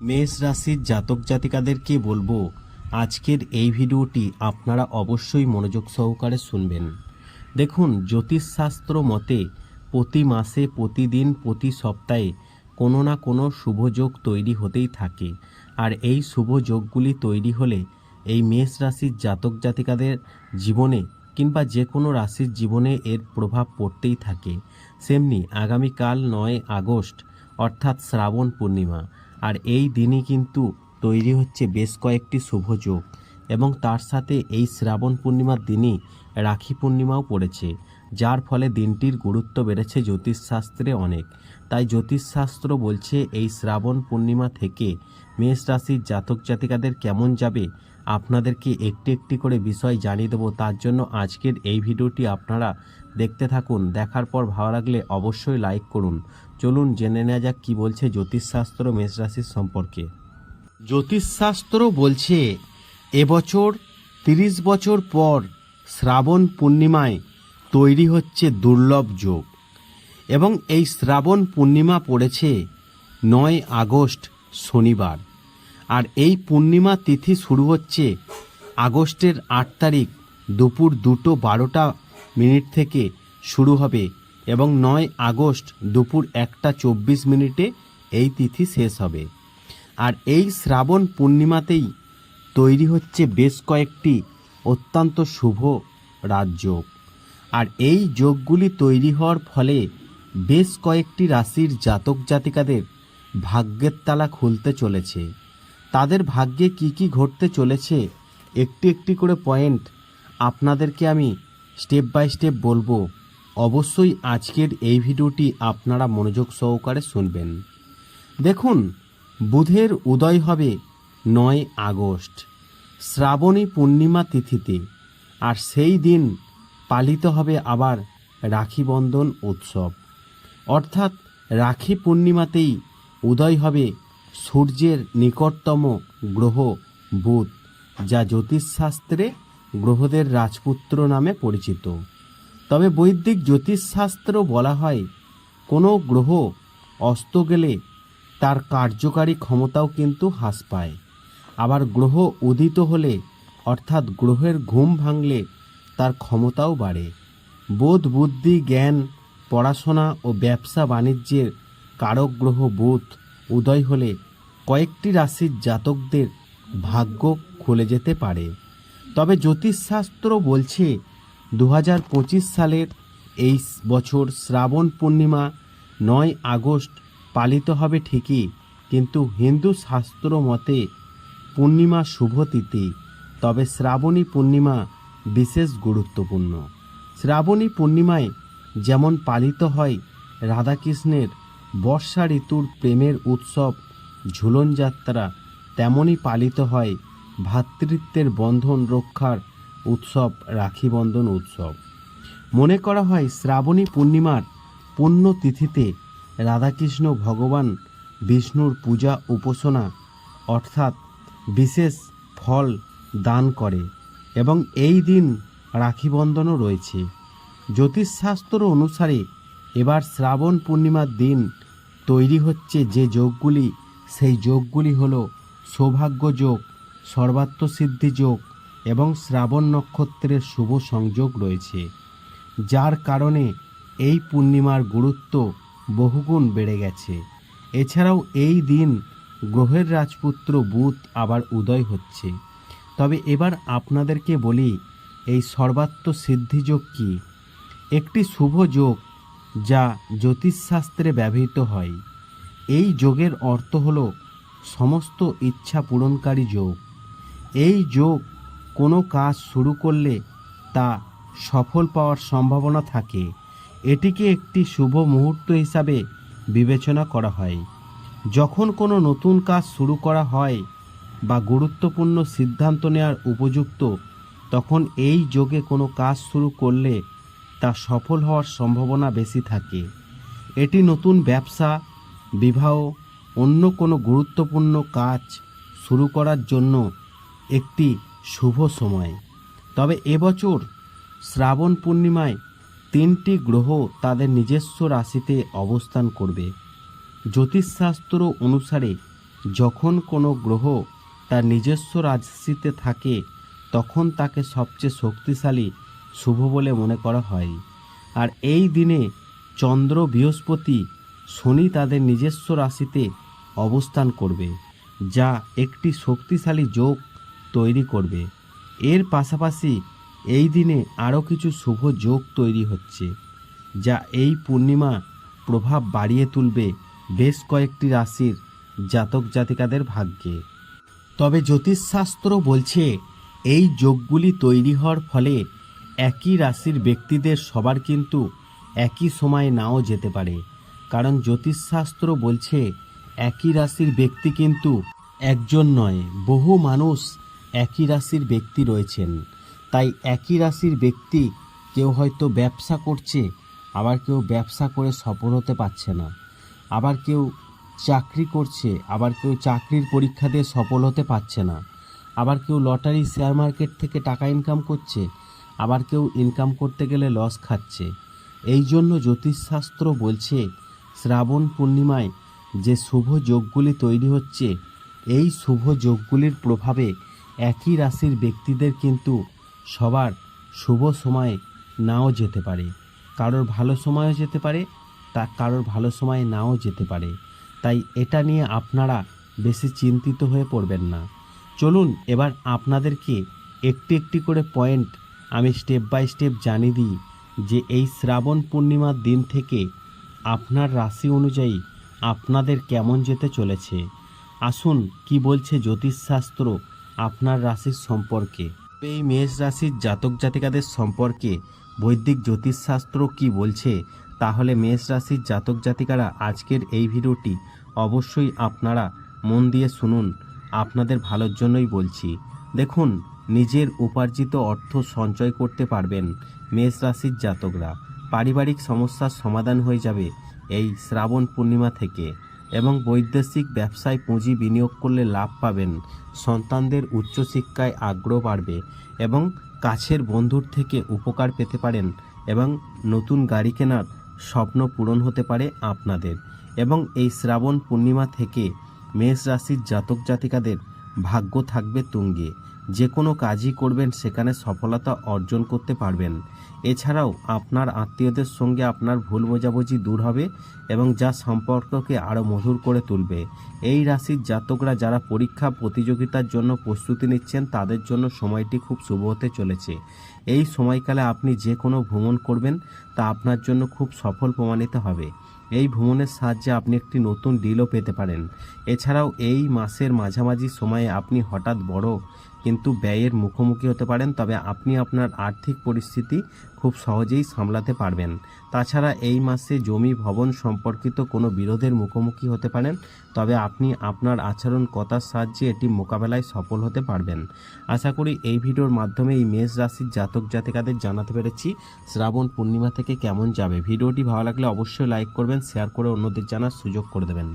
মেষ রাশির জাতক জাতিকাদেরকে বলব, আজকের এই ভিডিওটি আপনারা অবশ্যই মনোযোগ সহকারে শুনবেন। দেখুন, জ্যোতিষশাস্ত্র মতে প্রতি মাসে, প্রতিদিন, প্রতি সপ্তাহে কোনো না কোনো শুভযোগ তৈরি হতেই থাকে। আর এই শুভ যোগগুলি তৈরি হলে এই মেষ রাশির জাতক জাতিকাদের জীবনে কিংবা যে কোনো রাশির জীবনে এর প্রভাব পড়তেই থাকে। সেমনি আগামীকাল নয় আগস্ট, অর্থাৎ শ্রাবণ পূর্ণিমা। আর এই দিনই কিন্তু তৈরি হচ্ছে বেশ কয়েকটি শুভ যোগ এবং তার সাথে এই শ্রাবণ পূর্ণিমার দিনই রাখি পূর্ণিমাও পড়েছে, যার ফলে দিনটির গুরুত্ব বেড়েছে জ্যোতিষশাস্ত্রে অনেক। তাই জ্যোতিষশাস্ত্র বলছে এই শ্রাবণ পূর্ণিমা থেকে মেষ রাশির জাতক জাতিকাদের কেমন যাবে, আপনাদেরকে একটি একটি করে বিষয় জানিয়ে দেবো। তার জন্য আজকের এই ভিডিওটি আপনারা দেখতে থাকুন, দেখার পর ভালো লাগলে অবশ্যই লাইক করুন। চলুন জেনে নেওয়া যাক কী বলছে জ্যোতিষশাস্ত্র মেষ রাশির সম্পর্কে। জ্যোতিষশাস্ত্র বলছে, এবছর তিরিশ বছর পর শ্রাবণ পূর্ণিমায় তৈরি হচ্ছে দুর্লভ যোগ এবং এই শ্রাবণ পূর্ণিমা পড়েছে নয় আগস্ট শনিবার। আর এই পূর্ণিমা তিথি শুরু হচ্ছে আগস্টের আট তারিখ দুপুর দুটো বারোটা মিনিট থেকে শুরু হবে এবং নয় আগস্ট দুপুর একটা চব্বিশ মিনিটে এই তিথি শেষ হবে। আর এই শ্রাবণ পূর্ণিমাতেই তৈরি হচ্ছে বেশ কয়েকটি অত্যন্ত শুভ রাজযোগ আর এই যোগগুলি তৈরি হওয়ার ফলে বেশ কয়েকটি রাশির জাতক জাতিকাদের ভাগ্যের তালা খুলতে চলেছে। তাদের ভাগ্যে কি কি ঘটতে চলেছে? একটি একটি করে পয়েন্ট আপনাদেরকে আমি স্টেপ বাই স্টেপ বলব। অবশ্যই আজকের এই ভিডিওটি আপনারা মনোযোগ সহকারে শুনবেন। দেখুন, বুধের উদয় হবে নয় আগস্ট, শ্রাবণী পূর্ণিমা তিথিতে, আর সেই দিন পালিত হবে আবার রাখি বন্ধন উৎসব। অর্থাৎ রাখি পূর্ণিমাতেই উদয় হবে সূর্যের নিকটতম গ্রহ বুধ, যা জ্যোতিষশাস্ত্রে গ্রহদের রাজপুত্র নামে পরিচিত। তবে বৈদিক জ্যোতিষশাস্ত্র বলা হয়, কোনো গ্রহ অস্ত গেলে তার কার্যকারী ক্ষমতাও কিন্তু হ্রাস পায়। আবার গ্রহ উদিত হলে, অর্থাৎ গ্রহের ঘুম ভাঙলে, তার ক্ষমতাও বাড়ে। বোধ বুদ্ধি, জ্ঞান, পড়াশোনা ও ব্যবসা বাণিজ্যের কারক গ্রহ বুধ উদয় হলে কয়েকটি রাশির জাতকদের ভাগ্য খুলে যেতে পারে। তবে জ্যোতিষশাস্ত্র বলছে দু হাজার পঁচিশ সালের এই বছর শ্রাবণ পূর্ণিমা নয় আগস্ট পালিত হবে ঠিকই, কিন্তু হিন্দু শাস্ত্র মতে পূর্ণিমা শুভ তিথি, তবে শ্রাবণী পূর্ণিমা বিশেষ গুরুত্বপূর্ণ। শ্রাবণী পূর্ণিমায় যেমন পালিত হয় রাধাকৃষ্ণের বর্ষা ঋতুর প্রেমের উৎসব, ঝুলন যাত্রা তেমনই পালিত হয় ভ্রাতৃত্বের বন্ধন রক্ষার উৎসব, রাখি বন্ধন উৎসব। মনে করা হয় শ্রাবণী পূর্ণিমার পুণ্য তিথিতে রাধাকৃষ্ণ ভগবান বিষ্ণুর পূজা উপাসনা অর্থাৎ বিশেষ ফল দান করে এবং এই দিন রাখিবন্ধনও রয়েছে। জ্যোতিষশাস্ত্র অনুসারে এবার শ্রাবণ পূর্ণিমার দিন তৈরি হচ্ছে যে যোগগুলি, সেই যোগগুলি হল সৌভাগ্য যোগ সর্বাত্মসিদ্ধি যোগ এবং শ্রাবণ নক্ষত্রের শুভ সংযোগ রয়েছে, যার কারণে এই পূর্ণিমার গুরুত্ব বহুগুণ বেড়ে গেছে। এছাড়াও এই দিন গ্রহের রাজপুত্র বুধ আবার উদয় হচ্ছে। তবে এবার আপনাদেরকে বলি, এই সর্বাত্ম সিদ্ধিযোগ কী? একটি শুভ যোগ যা জ্যোতিষশাস্ত্রে ব্যবহৃত হয়। এই যোগের অর্থ হল সমস্ত ইচ্ছা পূরণকারী যোগ। এই যোগ কোনো কাজ শুরু করলে তা সফল পাওয়ার সম্ভাবনা থাকে। এটিকে একটি শুভ মুহূর্ত হিসাবে বিবেচনা করা হয়। যখন কোনো নতুন কাজ শুরু করা হয় বা গুরুত্বপূর্ণ সিদ্ধান্ত নেওয়ার উপযুক্ত, তখন এই যোগে কোনো কাজ শুরু করলে তা সফল হওয়ার সম্ভাবনা বেশি থাকে। এটি নতুন ব্যবসা, বিবাহ, অন্য কোনো গুরুত্বপূর্ণ কাজ শুরু করার জন্য একটি শুভ সময়। তবে এবছর শ্রাবণ পূর্ণিমায় তিনটি গ্রহ তাদের নিজস্ব রাশিতে অবস্থান করবে। জ্যোতিষশাস্ত্র অনুসারে যখন কোনো গ্রহ তার নিজস্ব রাশিতে থাকে, তখন তাকে সবচেয়ে শক্তিশালী শুভ বলে মনে করা হয়। আর এই দিনে চন্দ্র, বৃহস্পতি, শনি তাদের নিজস্ব রাশিতে অবস্থান করবে, যা একটি শক্তিশালী যোগ তৈরি করবে। এর পাশাপাশি এই দিনে আরও কিছু শুভ যোগ তৈরি হচ্ছে, যা এই পূর্ণিমা প্রভাব বাড়িয়ে তুলবে বেশ কয়েকটি রাশির জাতক জাতিকাদের ভাগ্যে। তবে জ্যোতিষশাস্ত্র বলছে, এই যোগগুলি তৈরি হওয়ার ফলে একই রাশির ব্যক্তিদের সবার কিন্তু একই সময়ে নাও যেতে পারে। কারণ জ্যোতিষশাস্ত্র বলছে, একই রাশির ব্যক্তি কিন্তু একজন নয়, বহু মানুষ একই রাশির ব্যক্তি রয়েছেন। তাই একই রাশির ব্যক্তি কেউ হয়তো ব্যবসা করছে, আবার কেউ ব্যবসা করে সফল হতে পারছে না। আবার কেউ চাকরি করছে, আবার কেউ চাকরির পরীক্ষা দিয়ে সফল হতে পারছে না। আবার কেউ লটারি, শেয়ার মার্কেট থেকে টাকা ইনকাম করছে আবার কেউ ইনকাম করতে গেলে লস খাচ্ছে। এই জন্য জ্যোতিষশাস্ত্র বলছে, শ্রাবণ পূর্ণিমায় যে শুভ যোগগুলি তৈরি হচ্ছে, এই শুভ যোগগুলির প্রভাবে একই রাশির ব্যক্তিদের কিন্তু সবার শুভ সময়ে নাও যেতে পারে। কারোর ভালো সময়ও যেতে পারে, তা কারোর ভালো সময়ে নাও যেতে পারে। তাই এটা নিয়ে আপনারা বেশি চিন্তিত হয়ে পড়বেন না। চলুন এবার আপনাদেরকে একটি একটি করে পয়েন্ট আমি স্টেপ বাই স্টেপ জানিয়ে দিই যে এই শ্রাবণ পূর্ণিমার দিন থেকে আপনার রাশি অনুযায়ী আপনাদের কেমন যেতে চলেছে। আসুন কি বলছে জ্যোতিষশাস্ত্র আপনার রাশির সম্পর্কে। এই মেষ রাশির জাতক জাতিকাদের সম্পর্কে বৈদিক জ্যোতিষশাস্ত্র কি বলছে, তাহলে মেষ রাশির জাতক জাতিকারা আজকের এই ভিডিওটি অবশ্যই আপনারা মন দিয়ে শুনুন। আপনাদের ভালোর জন্যই বলছি। দেখুন নিজের উপার্জিত অর্থ সঞ্চয় করতে পারবেন মেষ রাশির জাতকরা। পারিবারিক সমস্যার সমাধান হয়ে যাবে এই শ্রাবণ পূর্ণিমা থেকে এবং বৈদেশিক ব্যবসায় পুঁজি বিনিয়োগ করলে লাভ পাবেন। সন্তানদের উচ্চশিক্ষায় আগ্রহ বাড়বে এবং কাছের বন্ধুর থেকে উপকার পেতে পারেন এবং নতুন গাড়ি কেনার স্বপ্ন পূরণ হতে পারে আপনাদের। এবং এই শ্রাবণ পূর্ণিমা থেকে মেষ রাশির জাতক জাতিকাদের ভাগ্য থাকবে তুঙ্গে। যে কোনো কাজই করবেন, সেখানে সফলতা অর্জন করতে পারবেন। এছাড়াও আপনার আত্মীয়দের সঙ্গে আপনার ভুল বোঝাবুঝি দূর হবে এবং যা সম্পর্ককে আরও মধুর করে তুলবে। এই রাশির জাতকরা যারা পরীক্ষা, প্রতিযোগিতার জন্য প্রস্তুতি নিচ্ছেন, তাদের জন্য সময়টি খুব শুভ হতে চলেছে। এই সময়কালে আপনি যে কোনো ভ্রমণ করবেন, তা আপনার জন্য খুব সফল প্রমাণিত হবে। এই ভ্রমণের সাহায্যে আপনি একটি নতুন ডিলও পেতে পারেন। এছাড়াও এই মাসের মাঝামাঝি সময়ে আপনি হঠাৎ বড় কিন্তু ব্যয়ের মুখোমুখি হতে পারেন, তবে আপনি আপনার আর্থিক পরিস্থিতি খুব সহজেই সামলাতে পারবেন। তাছাড়া এই মাসে জমি ভবন সম্পর্কিত কোনো বিরোধের মুখোমুখি হতে পারেন, তবে আপনি আপনার আচরণ কথার সাহায্যে এটি মোকাবেলায় সফল হতে পারবেন। আশা করি এই ভিডিওর মাধ্যমে এই মেষ রাশির জাতক জাতিকাদের জানাতে পেরেছি শ্রাবণ পূর্ণিমা থেকে কেমন যাবে। ভিডিওটি ভালো লাগলে অবশ্যই লাইক করবেন, শেয়ার করে অন্যদের জানার সুযোগ করে দেবেন।